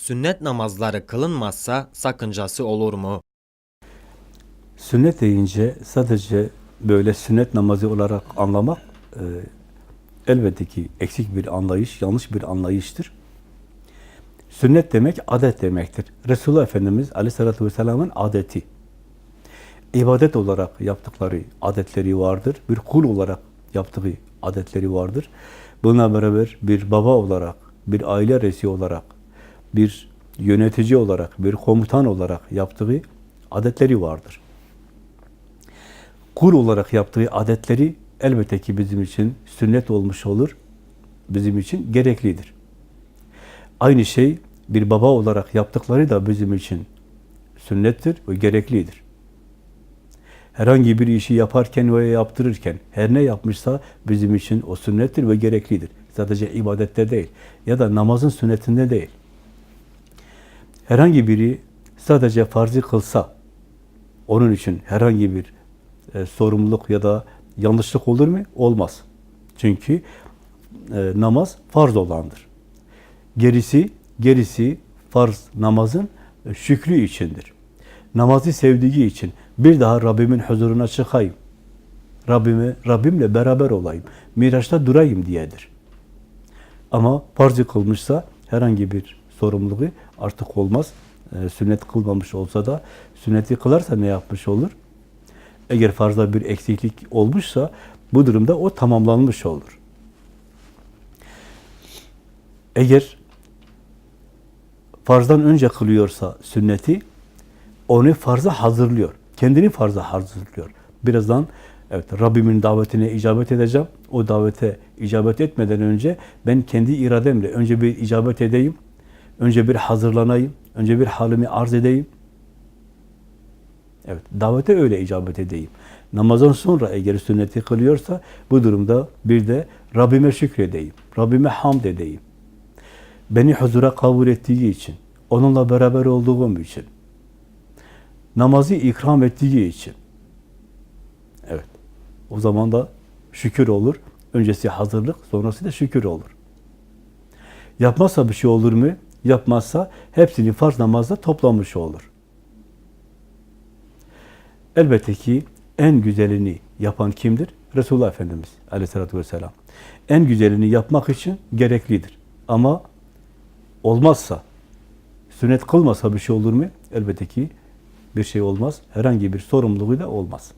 Sünnet namazları kılınmazsa sakıncası olur mu? Sünnet deyince sadece böyle sünnet namazı olarak anlamak e, elbette ki eksik bir anlayış, yanlış bir anlayıştır. Sünnet demek adet demektir. Resulullah Efendimiz Aleyhisselatü Vesselam'ın adeti. İbadet olarak yaptıkları adetleri vardır. Bir kul olarak yaptığı adetleri vardır. Buna beraber bir baba olarak, bir aile reisi olarak, bir yönetici olarak, bir komutan olarak yaptığı adetleri vardır. Kul olarak yaptığı adetleri elbette ki bizim için sünnet olmuş olur. Bizim için gereklidir. Aynı şey bir baba olarak yaptıkları da bizim için sünnettir ve gereklidir. Herhangi bir işi yaparken veya yaptırırken her ne yapmışsa bizim için o sünnettir ve gereklidir. Sadece ibadette değil ya da namazın sünnetinde değil. Herhangi biri sadece farzı kılsa onun için herhangi bir e, sorumluluk ya da yanlışlık olur mu? Olmaz. Çünkü e, namaz farz olandır. Gerisi, gerisi farz namazın e, şükrü içindir. Namazı sevdiği için bir daha Rabbimin huzuruna çıkayım. Rabbime, Rabbimle beraber olayım. Miraçta durayım diyedir. Ama farzı kılmışsa herhangi bir sorumluluğu artık olmaz. E, sünnet kılmamış olsa da sünneti kılarsa ne yapmış olur? Eğer farzda bir eksiklik olmuşsa bu durumda o tamamlanmış olur. Eğer farzdan önce kılıyorsa sünneti onu farza hazırlıyor. Kendini farza hazırlıyor. Birazdan evet Rabbimin davetine icabet edeceğim. O davete icabet etmeden önce ben kendi irademle önce bir icabet edeyim. Önce bir hazırlanayım. Önce bir halimi arz edeyim. Evet, davete öyle icabet edeyim. Namazdan sonra eğer sünneti kılıyorsa bu durumda bir de Rabbime şükredeyim. Rabbime hamd edeyim. Beni huzura kabul ettiği için, onunla beraber olduğum için, namazı ikram ettiği için. Evet. O zaman da şükür olur. Öncesi hazırlık, sonrası da şükür olur. Yapmazsa bir şey olur mu? Yapmazsa hepsini farz namazda toplamış olur. Elbette ki en güzelini yapan kimdir? Resulullah Efendimiz aleyhissalatü vesselam. En güzelini yapmak için gereklidir. Ama olmazsa, sünnet kılmasa bir şey olur mu? Elbette ki bir şey olmaz. Herhangi bir sorumluluğu da olmaz.